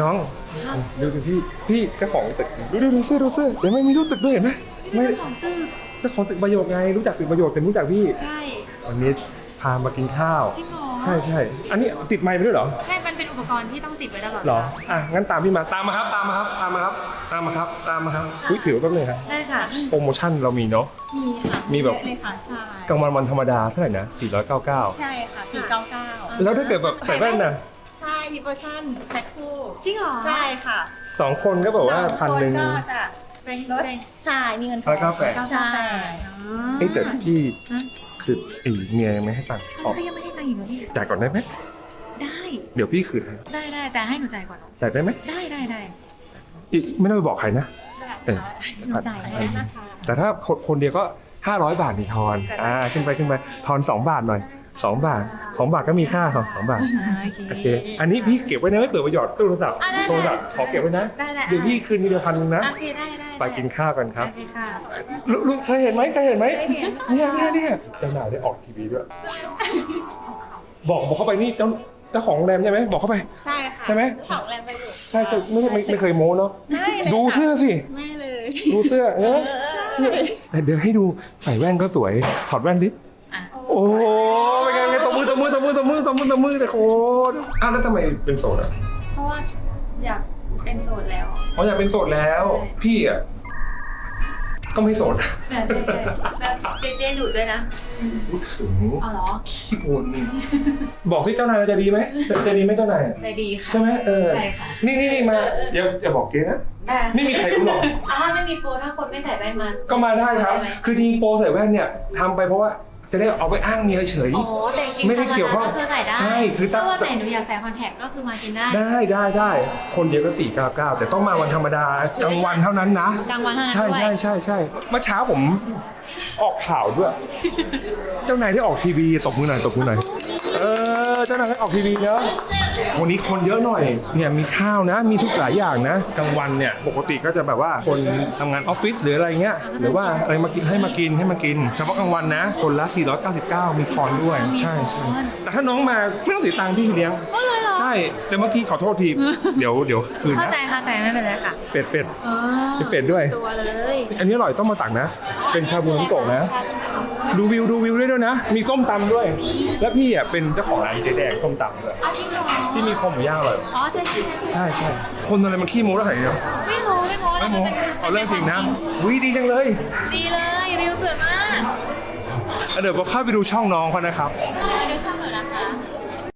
น้องดูดูพี่พี่เจ้าของตึกดูดูดูเสื้อดูเสื้อเดี๋ยวไม่มีรูปตึกด้วยเห็นไหมไม่ของตึกเจ้าของตึกประโยคไงรู้จักตึกประโยคแต่ไม่รู้จักพี่ใช่วันนี้พามากินข้าวจริงเหรอใช่ใช่อันนี้ติดไมค์ไปด้วยเหรอใช่มันเป็นอุปกรณ์ที่ต้องติดไว้ตลอดเหรอเวลาอะงั้นตามพี่มาตามมาครับตามมาครับตามมาครับตามมาครับตามมาครับอุ้ยถือแป๊บนึงครับได้ค่ะโปรโมชั่นเรามีเนาะมีค่ะมีแบบเยอะเลยค่ะใช่กลางวันวันธรรมดาเท่าไหร่นะ499ใช่ค่ะ499แล้วถ้าเกิดแบบใส่แว่นน่ะ ใช่มีโปรโมชั่นแพ็คคู่ จริงเหรอใช่ค่ะสองคนก็แบบว่าสพันองหนึ่ง ก็จะเป็นลดเป็นใช่มีเงินแล้วก็แปดใช่เอ้ยแต่พี่คือไอ้เมียยังไม่ให้ตังค์ออกเขายังไม่ได้ตังค์อีกเหรอพี่จ่ายก่อนได้ไหมได้เดี๋ยวพี่คืนให้ได้ได้แต่ให้หนูจ่ายก่อนเหรอจ่ายได้ไหมได้ได้ได้อีกไม่ต้องไปบอกใครนะ เออ หนูจ่ายให้นะคะแต่ถ้าคนคนเดียวก็ 500 บาทนี่ทอน อ่า ขึ้นไปขึ้นไปทอน 2 บาทหน่อย 2บาท2บาทก็มีค่าสองสองบาทโอโอเคเค อันนี้พี่เก็บไว้นะไม่เปิดประโยชน์ตู้โทรศัพท์อะได้โทรศัพท์ขอเก็บไว้นะ ได้ได้ เดี๋ยวพี่คืนทีเดียวพันหนึงนะ โอเคได้ได้ไปกินข้าวกันครับโอเคค่ะลูกลูกเคยเห็นไหมเคยเห็นไหมเนี่ยเนี่ยเนี่ยเจ้านายได้ออกทีวีด้วย บอกบอกเข้าไปนี่เจ้าเจ้าของโรงแรมใช่ไหมบอกเข้าไป ใช่ค่ะใช่ไหม ของแรมไปอยู่ใช่ใช่ไม่ไม่ไม่เคยโม้เนาะไม่เลยดูค่ะเสื้อสิ ไม่เลยดูเสื้อเออใช่เสื้อแต่เดี๋ยวให้ดูใส่แว่นก็สวยถอดแว่นดิอะโอ้โห อตบมือตบมือตบมือตบมือตบมือแต่โคตรอ้าวแล้วทำไมเป็นโสดอะเพราะว่าอยากเป็นโสดแล้วอ๋ออยากเป็นโสดแล้ว พี่อะก็ไม่โสดแต่เจเจแบบเจเจดูดด้วยนะพูดถึงอ๋อเหรอขี้บ่นบอกสิเจ้านายจะดีไหมจะจะดีไหมเจ้านายใจดีค่ะใช่ไหมเออใช่ค่ะนี่นี่นี่มาอย่าอย่าบอกเจ๊นะได้ไม่มีใครรู้หรอกอ่าถ้าไม่มีโปรถ้าคนไม่ใส่แว่นมาก็มาได้ครับได้ไหมคือจริงๆโปรใส่แว่นเนี่ยทำไปเพราะว่า จะได้เอาไปอ้างเมียเฉย อ๋อแต่จริงๆไม่ได้เกี่ยวข้องก็คือใส่ได้ใช่คือตั้ถ้างวันไหนหนูอยากใส่คอนแทคก็คือมากินได้ได้ได้ได้คนเดียวก็499แต่ต้องมาวันธรรมดากลางวันเท่านั้นนะ กลางวันเท่านั้นใช่ด้วย ใช่ใช่ใช่เมื่อเช้าผมออกข่าวด้วย เจ้านายได้ออกทีวีตบมือหน่อยตบมือหน่อยเออเจ้านายได้ออกทีวีเนอะ วันนี้คนเยอะหน่อยเนี่ยมีข้าวนะ มีทุกหลายอย่างนะกลางวันเนี่ยปกติก็จะแบบว่าคนทำงานออฟฟิศหรืออะไรเงี้ยหรือว่าอะไรมากินให้มากินให้มากิน เฉพาะกลางวันนะ คนละ 499 มีทอนด้วย ใช่ใช่แต่ถ้าน้องมาไม่ต้องเสียตังค์พี่เลี้ยง ก็เลยเหรอ ใช่ แต่เมื่อกี้ขอโทษที เดี๋ยวเดี๋ยวคืนเข้านะใจเข้าใจไม่เป็นไรค่ะเป็ดเป็ด อ๋อมีเป็ดด้วย ตัวเลย อันนี้อร่อยต้องมาตักนะ เป็นชาบูน้ำโกะนะ ดูวิวดูวิวได้ด้วยนะ มีส้มตำด้วย แล้วพี่อะเป็นเจ้าของร้านเจ๊แดงส้มตำด้วยเอาจริงเหรอที่มีคอหมูย่างอร่อยอ๋อใช่ใช่ใช่ใช่ใช่คนอะไรมันขี้โม้แล้วไหนเนี่ยไม่โม้ไม่โม้ไม่โม้นป็นเอาเรื่องจริงนะวิดีจังเลย ดีเลยวิวสวยมากอะเดี๋ยวเราเข้าไปดูช่องน้องเขานะครับเดี๋ยวช่างหนูนะคะ